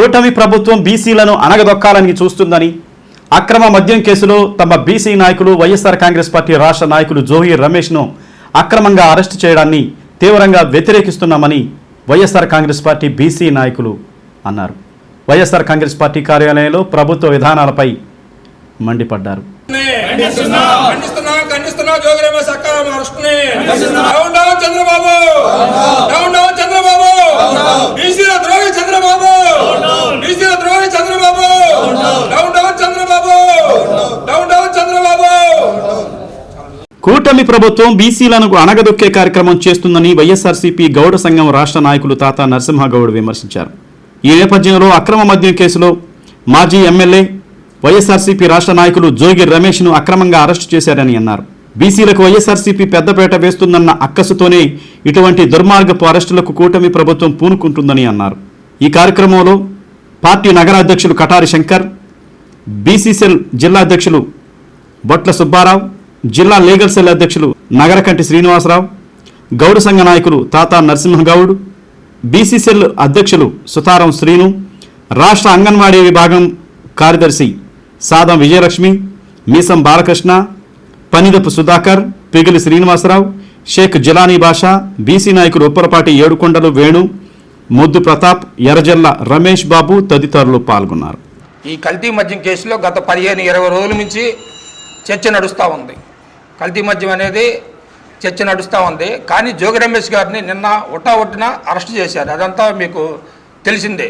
కూటమి ప్రభుత్వం బీసీలను అనగదొక్కాలని చూస్తుందని అక్రమ మద్యం కేసులో తమ బీసీ నాయకులు వైఎస్ఆర్ కాంగ్రెస్ పార్టీ రాష్ట్ర నాయకులు జోహీ రమేష్ను అక్రమంగా అరెస్టు చేయడాన్ని తీవ్రంగా వ్యతిరేకిస్తున్నామని వైఎస్ఆర్ కాంగ్రెస్ పార్టీ బీసీ నాయకులు అన్నారు. వైఎస్ఆర్ కాంగ్రెస్ పార్టీ కార్యాలయంలో ప్రభుత్వ విధానాలపై మండిపడ్డారు. ఖండిస్తున్నా. ఖండిస్తున్నా. జోగి రమేష్ అక్రమ అరెస్ట్ని down down Chandrababu. Down down Chandrababu. బీసీల ద్రోహి చంద్రబాబు. బీసీల ద్రోహి Chandrababu. Down down Chandrababu. Down down Chandrababu. కూటమి ప్రభుత్వం బీసీలను అణగదొక్కే కార్యక్రమం చేస్తుందని వైఎస్ఆర్సీపీ గౌడ సంఘం రాష్ట్ర నాయకులు తాత నరసింహగౌడ్ విమర్శించారు. ఈ నేపథ్యంలో అక్రమ మద్యం కేసులో మాజీ ఎమ్మెల్యే వైఎస్ఆర్సీపీ రాష్ట్ర నాయకులు జోగి రమేష్ను అక్రమంగా అరెస్టు చేశారని అన్నారు. బీసీలకు వైఎస్ఆర్సీపీ పెద్దపేట వేస్తుందన్న అక్కసుతోనే ఇటువంటి దుర్మార్గపు అరెస్టులకు కూటమి ప్రభుత్వం పూనుకుంటుందని అన్నారు. ఈ కార్యక్రమంలో పార్టీ నగరాధ్యక్షులు కటారి శంకర్ బీసీసెల్ జిల్లా అధ్యక్షులు బొట్ల సుబ్బారావు జిల్లా లీగల్ సెల్ అధ్యక్షులు నగరకంటి శ్రీనివాసరావు గౌడ సంఘ నాయకులు తాతా నరసింహగౌడ్ బీసీసెల్ అధ్యక్షులు సుతారం శ్రీను రాష్ట్ర అంగన్వాడీ విభాగం కార్యదర్శి సాదం విజయలక్ష్మి మీసం బాలకృష్ణ పనిదపు సుధాకర్ పిగిలి శ్రీనివాసరావు షేక్ జిలానీ బాషా బీసీ నాయకులు ఉప్పరపాటి ఏడుకొండలు వేణు ముద్దు ప్రతాప్ ఎర్రజల్ల రమేష్ బాబు తదితరులు పాల్గొన్నారు. ఈ కల్తీ మద్యం కేసులో గత పదిహేను ఇరవై రోజుల నుంచి చర్చ నడుస్తూ ఉంది. కల్తీ మద్యం అనేది చర్చ నడుస్తూ ఉంది. కానీ జోగి రమేష్ గారిని నిన్న ఉటా ఒట్టిన అరెస్ట్ చేశారు. అదంతా మీకు తెలిసిందే.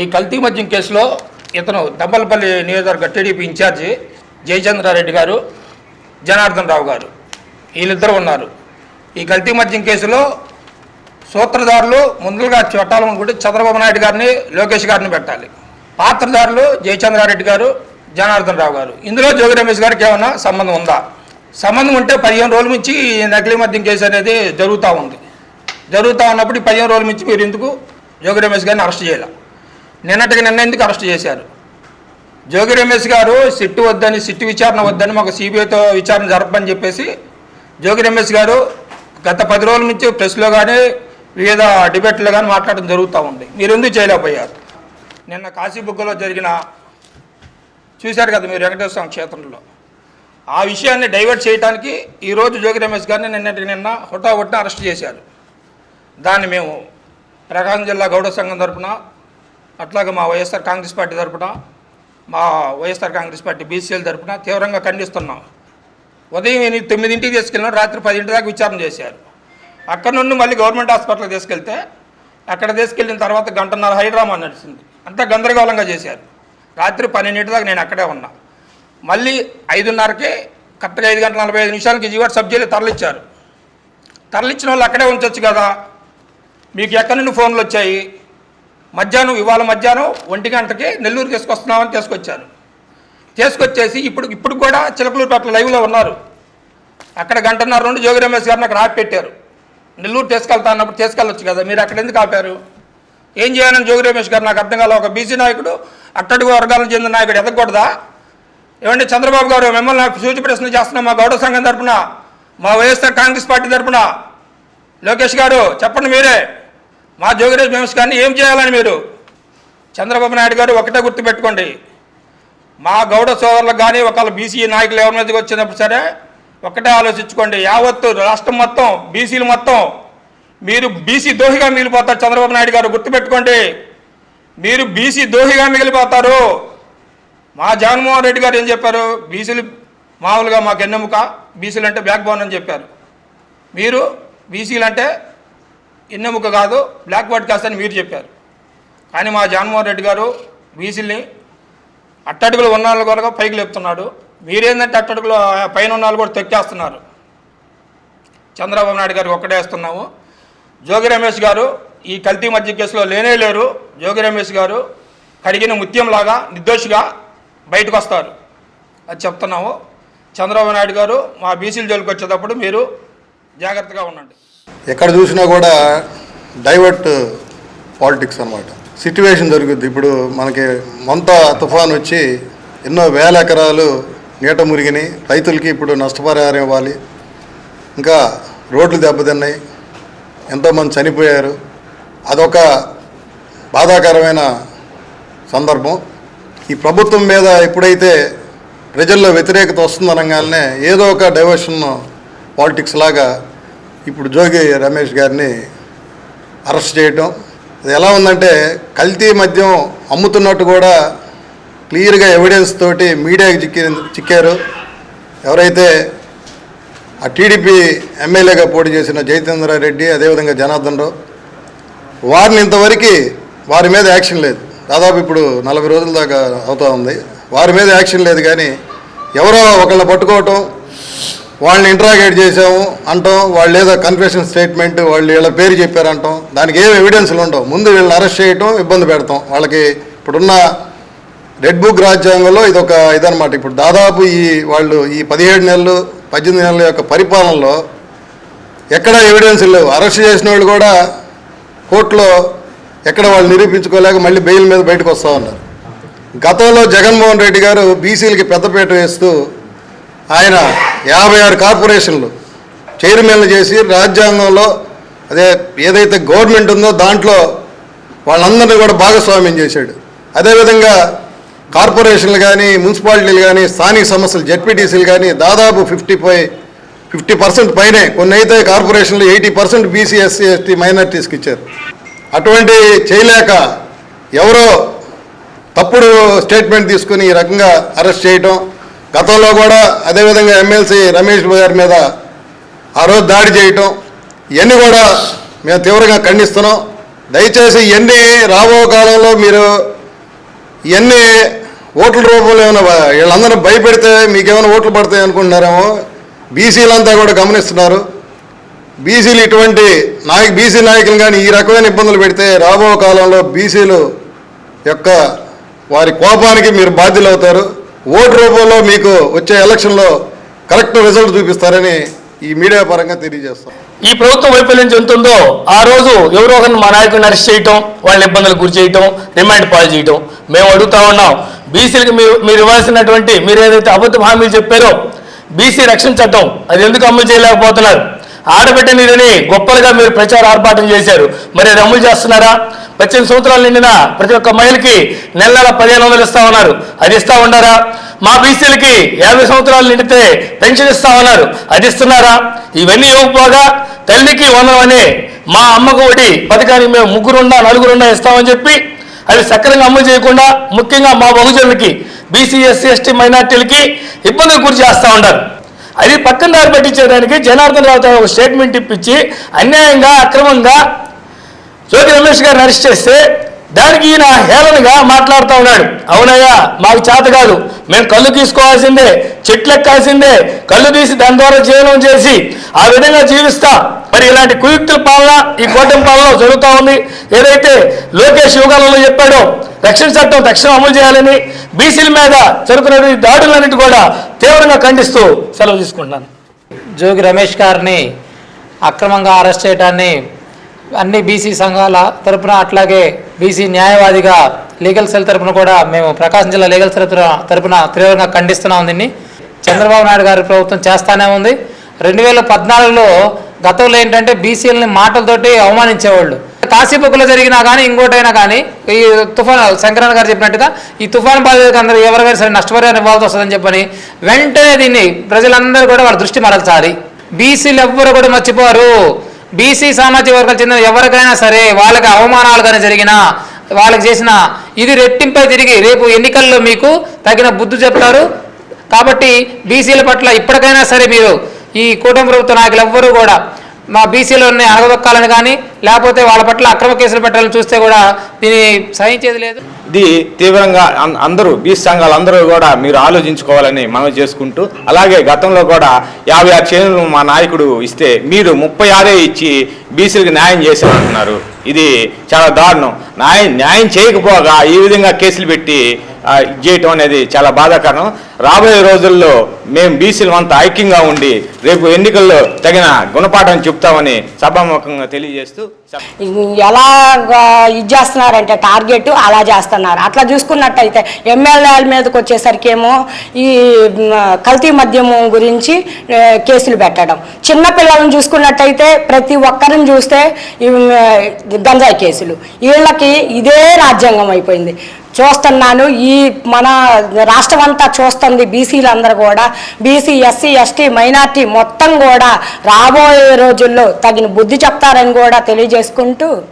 ఈ కల్తీ మద్యం కేసులో ఇతను దంపలపల్లి నియోజకవర్గ టీడీపీ ఇన్ఛార్జి జయచంద్రారెడ్డి గారు జనార్దన్ రావు గారు. వీళ్ళిద్దరు ఉన్నారు. ఈ కల్తీ మద్యం కేసులో సూత్రధారులు ముందుగా పెట్టాలనుకుంటే చంద్రబాబు నాయుడు గారిని లోకేష్ గారిని పెట్టాలి. పాత్రధారులు జయచంద్రారెడ్డి గారు జనార్దన్ రావు గారు. ఇందులో జోగి రమేష్ గారికి ఏమైనా సంబంధం ఉందా? సంబంధం ఉంటే పదిహేను రోజుల నుంచి నకిలీ మద్యం కేసు అనేది జరుగుతూ ఉంది. జరుగుతూ ఉన్నప్పుడు ఈ పదిహేను రోజుల నుంచి మీరు ఎందుకు జోగి రమేష్ గారిని అరెస్ట్ చేయాలి? నిన్నటికి నిన్న ఎందుకు అరెస్ట్ చేశారు? జోగి రమేష్ గారు సిట్టు వద్దని సిట్టు విచారణ వద్దని మాకు సిబిఐతో విచారణ జరపని చెప్పేసి జోగి రమేష్ గారు గత పది రోజుల నుంచి ప్రెస్లో కానీ వివిధ డిబేట్లో కానీ మాట్లాడడం జరుగుతూ ఉంది. మీరు ఎందుకు చేయలేకపోయారు? నిన్న కాశీబుగ్గలో జరిగిన చూశారు కదా మీరు వెంకటేశ్వర స్వామి క్షేత్రంలో. ఆ విషయాన్ని డైవర్ట్ చేయడానికి ఈరోజు జోగి రమేష్ గారిని నిన్నటికి నిన్న హుటాహుటిన అరెస్ట్ చేశారు. దాన్ని మేము ప్రకాశం జిల్లా గౌడ సంఘం తరఫున అట్లాగే మా వైఎస్ఆర్ కాంగ్రెస్ పార్టీ తరపున మా వైఎస్ఆర్ కాంగ్రెస్ పార్టీ బీసీఎల్ తరపున తీవ్రంగా ఖండిస్తున్నాం. ఉదయం ఎనిమిది తొమ్మిదింటికి తీసుకెళ్ళిన రాత్రి పదింటి దాకా విచారణ చేశారు. అక్కడ నుండి మళ్ళీ గవర్నమెంట్ హాస్పిటల్కి తీసుకెళ్తే అక్కడ తీసుకెళ్ళిన తర్వాత గంటన్నర హైడ్రామా నడిచింది. అంతా గందరగోళంగా చేశారు. రాత్రి పన్నెండింటి దాకా నేను అక్కడే ఉన్నా. మళ్ళీ ఐదున్నరకి కరెక్ట్గా ఐదు గంటల నలభై ఐదు నిమిషాలకి జీవాట్ సబ్జీలు తరలిచ్చారు. తరలిచ్చిన వాళ్ళు అక్కడే ఉంచవచ్చు కదా. మీకు ఎక్కడి నుండి ఫోన్లు వచ్చాయి? మధ్యాహ్నం ఇవాళ మధ్యాహ్నం ఒంటి గంటకి నెల్లూరు తీసుకొస్తున్నామని తీసుకొచ్చారు. తీసుకొచ్చేసి ఇప్పుడు ఇప్పుడు కూడా చిలకలూరుపేట లైవ్లో ఉన్నారు. అక్కడ గంటన్నర నుండి జోగి రమేష్ గారిని అక్కడ ఆపి పెట్టారు నెల్లూరు తీసుకెళ్తా అన్నప్పుడు తీసుకెళ్ళొచ్చు కదా మీరు అక్కడ ఎందుకు ఆపారు? ఏం చేయాలని జోగి రమేష్ గారు నాకు అర్థం కాలేదు ఒక బీసీ నాయకుడు అట్టడుగు వర్గాలకు చెందిన నాయకుడు ఎదగకూడదా? ఏమంటే చంద్రబాబు గారు మిమ్మల్ని సూచి ప్రశ్న చేస్తున్నాం మా గౌడ సంఘం తరపున మా వైఎస్ఆర్ కాంగ్రెస్ పార్టీ తరపున. లోకేష్ గారు చెప్పండి మీరే. మా జోగిరాజ్ మేమస్ గారిని ఏం చేయాలని మీరు? చంద్రబాబు నాయుడు గారు ఒకటే గుర్తుపెట్టుకోండి. మా గౌడ సోదరులకు కానీ ఒకళ్ళ బీసీ నాయకులు ఎవరి మీదకి వచ్చినప్పుడు సరే ఒకటే ఆలోచించుకోండి. యావత్తు రాష్ట్రం మొత్తం బీసీలు మొత్తం మీరు బీసీ దోహిగా మిగిలిపోతారు చంద్రబాబు నాయుడు గారు గుర్తుపెట్టుకోండి. మీరు బీసీ దోహిగా మిగిలిపోతారు. మా జగన్మోహన్ రెడ్డి గారు ఏం చెప్పారు? బీసీలు మామూలుగా మాకు ఎన్నెముక బీసీలు అంటే బ్యాక్ బోన్ అని చెప్పారు. మీరు బీసీలు అంటే ఎన్నెముక కాదు బ్లాక్ బోర్డ్ కాస్ట్ అని మీరు చెప్పారు. కానీ మా జగన్మోహన్ రెడ్డి గారు బీసీల్ని అట్టడుగులు ఉన్న వాళ్ళు కూడా పైకి లేపుతున్నాడు. మీరేందంటే అట్టడుగులు పైన ఉన్న వాళ్ళు కూడా తొక్కేస్తున్నారు. చంద్రబాబు నాయుడు గారికి ఒక్కటే వేస్తున్నాము. జోగి రమేష్ గారు ఈ కల్తీ మధ్య కేసులో లేనే లేరు. జోగి రమేష్ గారు కడిగిన ముత్యంలాగా నిర్దోషిగా బయటకు వస్తారు. అది చెప్తున్నాము. చంద్రబాబు నాయుడు గారు మా బీసీల జోలికి వచ్చేటప్పుడు మీరు జాగ్రత్తగా ఉండండి. ఎక్కడ చూసినా కూడా డైవర్ట్ పాలిటిక్స్ అనమాట సిట్యువేషన్ జరుగుద్ది. ఇప్పుడు మనకి మొంత తుఫాన్ వచ్చి ఎన్నో వేల ఎకరాలు నీట మురిగినాయి. రైతులకి ఇప్పుడు నష్టపరిహారం ఇవ్వాలి. ఇంకా రోడ్లు దెబ్బతిన్నాయి. ఎంతోమంది చనిపోయారు. అదొక బాధాకరమైన సందర్భం. ఈ ప్రభుత్వం మీద ఎప్పుడైతే ప్రజల్లో వ్యతిరేకత వస్తుందనగానే ఏదో ఒక డైవర్షన్ పాలిటిక్స్ లాగా ఇప్పుడు జోగి రమేష్ గారిని అరెస్ట్ చేయటం. అది ఎలా ఉందంటే కల్తీ మద్యం అమ్ముతున్నట్టు కూడా క్లియర్గా ఎవిడెన్స్ తోటి మీడియాకి చిక్కి చిక్కారు. ఎవరైతే ఆ టీడీపీ ఎమ్మెల్యేగా పోటీ చేసిన జయచంద్ర రెడ్డి అదేవిధంగా జనార్దన్ రావు వారిని ఇంతవరకు వారి మీద యాక్షన్ లేదు. దాదాపు ఇప్పుడు నలభై రోజుల దాకా అవుతూ ఉంది. వారి మీద యాక్షన్ లేదు కానీ ఎవరో ఒకళ్ళని పట్టుకోవటం వాళ్ళని ఇంట్రాగేట్ చేసాము అంటాం. వాళ్ళు ఏదో కన్ఫెషన్ స్టేట్మెంట్ వాళ్ళు వీళ్ళ పేరు చెప్పారంటాం దానికి ఏం ఎవిడెన్స్లు ఉండవు. ముందు వీళ్ళని అరెస్ట్ చేయటం ఇబ్బంది పెడతాం. వాళ్ళకి ఇప్పుడున్న రెడ్ బుక్ రాజ్యాంగంలో ఇది ఒక ఇదనమాట ఇప్పుడు దాదాపు ఈ వాళ్ళు ఈ పదిహేడు నెలలు పద్దెనిమిది నెలల యొక్క పరిపాలనలో ఎక్కడ ఎవిడెన్స్ లేవు. అరెస్ట్ చేసిన వాళ్ళు కూడా కోర్టులో ఎక్కడ వాళ్ళు నిరూపించుకోలేక మళ్ళీ బెయిల్ మీద బయటకు వస్తూ ఉన్నారు. గతంలో జగన్మోహన్ రెడ్డి గారు బీసీలకి పెద్దపీట వేస్తూ ఆయన యాభై ఆరు కార్పొరేషన్లు చైర్మన్లు చేసి రాజ్యాంగంలో అదే ఏదైతే గవర్నమెంట్ ఉందో దాంట్లో వాళ్ళందరినీ కూడా భాగస్వామ్యం చేశాడు. అదేవిధంగా కార్పొరేషన్లు కానీ మున్సిపాలిటీలు కానీ స్థానిక సమస్యలు జెడ్పీటీసీలు కానీ దాదాపు ఫిఫ్టీ ఫైవ్ ఫిఫ్టీ పర్సెంట్ పైనే కొన్ని అయితే కార్పొరేషన్లు eighty percent BC SC ST మైనార్టీస్కి ఇచ్చారు. అటువంటి చేయలేక ఎవరో తప్పుడు స్టేట్మెంట్ తీసుకుని ఈ రకంగా అరెస్ట్ చేయటం గతంలో కూడా అదేవిధంగా ఎమ్మెల్సీ రమేష్ గారి మీద ఆ రోజు దాడి చేయటం ఇవన్నీ కూడా మేము తీవ్రంగా ఖండిస్తున్నాం. దయచేసి ఇవన్నీ రాబో కాలంలో మీరు ఇవన్నీ ఓట్ల రూపంలో ఏమైనా వీళ్ళందరూ భయపెడితే మీకేమైనా ఓట్లు పడతాయి అనుకుంటున్నారేమో బీసీలంతా కూడా గమనిస్తున్నారు. బీసీలు ఇటువంటి నాయక బీసీ నాయకులు కానీ ఈ రకమైన ఇబ్బందులు పెడితే రాబో కాలంలో బీసీలు యొక్క వారి కోపానికి మీరు బాధ్యులు అవుతారు ఓటు రూపంలో మీకు వచ్చే ఎలక్షన్లో కరెక్ట్ రిజల్ట్ చూపిస్తారని ఈ మీడియా పరంగా తెలియజేస్తాం. ఈ ప్రభుత్వం వైఫల్యం చెందుతుందో ఆ రోజు ఎవరో ఒకరిని మా నాయకుడిని అరెస్ట్ చేయటం వాళ్ళ ఇబ్బందులకు గురి చేయటం రిమాండ్ పాలు చేయటం మేము అడుగుతా ఉన్నాం. బీసీలకు మీరు మీరు ఇవ్వాల్సినటువంటి మీరు ఏదైతే అబద్ధ హామీలు చెప్పారో బీసీ రక్షణ చట్టం అది ఎందుకు అమలు చేయలేకపోతున్నారు? ఆడబిడ్డ నిధిని గొప్పలుగా మీరు ప్రచార ఆర్భాటం చేశారు. మరి అది అమలు చేస్తున్నారా? పద్దెనిమిది సంవత్సరాలు నిండిన ప్రతి ఒక్క మహిళకి నెల నెల పదిహేను వందలు ఇస్తా ఉన్నారు. అది ఇస్తా ఉన్నారా మా బీసీలకి యాభై సంవత్సరాలు నిండితే పెన్షన్ ఇస్తా ఉన్నారు. అది ఇస్తున్నారా? ఇవన్నీ ఇవ్వకపోగా తల్లికి వందమని మా అమ్మకు ఒకటి పథకానికి మేము ముగ్గురున్నా నలుగురున్నా ఇస్తామని చెప్పి అవి సక్రమంగా అమలు చేయకుండా ముఖ్యంగా మా బహుజనులకి బీసీ ఎస్సీ ఎస్టీ మైనార్టీలకి ఇబ్బందులు గురి చేస్తూ ఉంటారు అది పక్కన దారి పట్టించడానికి జనార్దన్ రావు ఒక స్టేట్మెంట్ ఇప్పించి అన్యాయంగా అక్రమంగా జ్యోతి రమేష్ గారిని అరెస్ట్ చేస్తే దానికి ఈయన హేళనగా మాట్లాడుతూ ఉన్నాడు. అవునయ్యా మాకు చేత కాదు. మేము కళ్ళు తీసుకోవాల్సిందే చెట్లు ఎక్కాల్సిందే కళ్ళు తీసి దాని ద్వారా జీవనం చేసి ఆ విధంగా జీవిస్తా. మరి ఇలాంటి కుయుక్తుల పాలన ఈ కూటమి పాలన జరుగుతూ ఉంది. ఏదైతే లోకేష్ యుగాలలో చెప్పాడో రక్షణ చట్టం తక్షణం అమలు చేయాలని బీసీల మీద జరుగుతున్న దాడులన్నిటి కూడా తీవ్రంగా ఖండిస్తూ సెలవు తీసుకుంటున్నాను. జోగి రమేష్ గారిని అక్రమంగా అరెస్ట్ చేయడాన్ని అన్ని బీసీ సంఘాల తరపున అట్లాగే బీసీ న్యాయవాదిగా లీగల్ సెల్ తరపున కూడా మేము ప్రకాశం జిల్లా లీగల్ సెల్ తరపున తరపున తీవ్రంగా ఖండిస్తున్నాం దీన్ని. చంద్రబాబు నాయుడు గారి ప్రభుత్వం చేస్తానే ఉంది. రెండు వేల పద్నాలుగులో గతంలో ఏంటంటే బీసీలని మాటలతోటి అవమానించేవాళ్ళు. కాశీబుక్కులో జరిగినా కానీ ఇంకోటైనా కానీ ఈ తుఫాన్ శంకరన్ గారు చెప్పినట్టుగా ఈ తుఫాన్ బాధితులకు అందరూ ఎవరికైనా సరే నష్టపరిహారం ఇవ్వాల్సి వస్తుందని చెప్పని వెంటనే దీన్ని ప్రజలందరూ కూడా వాళ్ళ దృష్టి మరల్చాలి. బీసీలు ఎవ్వరు కూడా మర్చిపోరు. బీసీ సామాజిక వర్గాల చెందిన ఎవరికైనా సరే వాళ్ళకి అవమానాలు కానీ జరిగినా వాళ్ళకి చేసిన ఇది రెట్టింపై తిరిగి రేపు ఎన్నికల్లో మీకు తగిన బుద్ధి చెప్తారు. కాబట్టి బీసీల పట్ల ఇప్పటికైనా సరే మీరు ఈ కూటమి ప్రభుత్వ నాయకులు ఎవ్వరూ కూడా మా బీసీలో ఉన్న అడగదొక్కాలని కానీ లేకపోతే వాళ్ళ పట్ల అక్రమ కేసులు పెట్టాలని చూస్తే కూడా దీన్ని సహించేది లేదు. ఇది తీవ్రంగా అందరూ బీసీ సంఘాలు అందరూ కూడా మీరు ఆలోచించుకోవాలని మనవి చేసుకుంటూ అలాగే గతంలో కూడా యాభై ఆరు చేనులు మా నాయకుడు ఇస్తే మీరు ముప్పై ఆరే ఇచ్చి బీసీలకు న్యాయం చేశారంటున్నారు. ఇది చాలా దారుణం. న్యాయం న్యాయం చేయకపోగా ఈ విధంగా కేసులు పెట్టి చేయటం అనేది చాలా బాధాకరం. రాబోయే రోజుల్లో మేము బీసీలు అంతా ఐక్యంగా ఉండి రేపు ఎన్నికల్లో తగిన గుణపాఠం చెప్తామని సభాముఖంగా తెలియజేస్తూ ఎలా ఇది చేస్తున్నారంటే టార్గెట్ అలా చేస్తున్నారు. అట్లా చూసుకున్నట్టయితే ఎమ్మెల్యేల మీదకి వచ్చేసరికి ఏమో ఈ కల్తీ మద్యము గురించి కేసులు పెట్టడం. చిన్న పిల్లలను చూసుకున్నట్టయితే ప్రతి ఒక్కరిని చూస్తే గంజాయి కేసులు. వీళ్ళకి ఇదే రాజ్యాంగం అయిపోయింది. చూస్తున్నాను. ఈ మన రాష్ట్రం అంతా చూస్తుంది బీసీలందరూ కూడా. బీసీ ఎస్సీ ఎస్టీ మైనార్టీ మొత్తం కూడా రాబోయే రోజుల్లో తగిన బుద్ధి చెప్తారని కూడా తెలియజేసుకుంటూ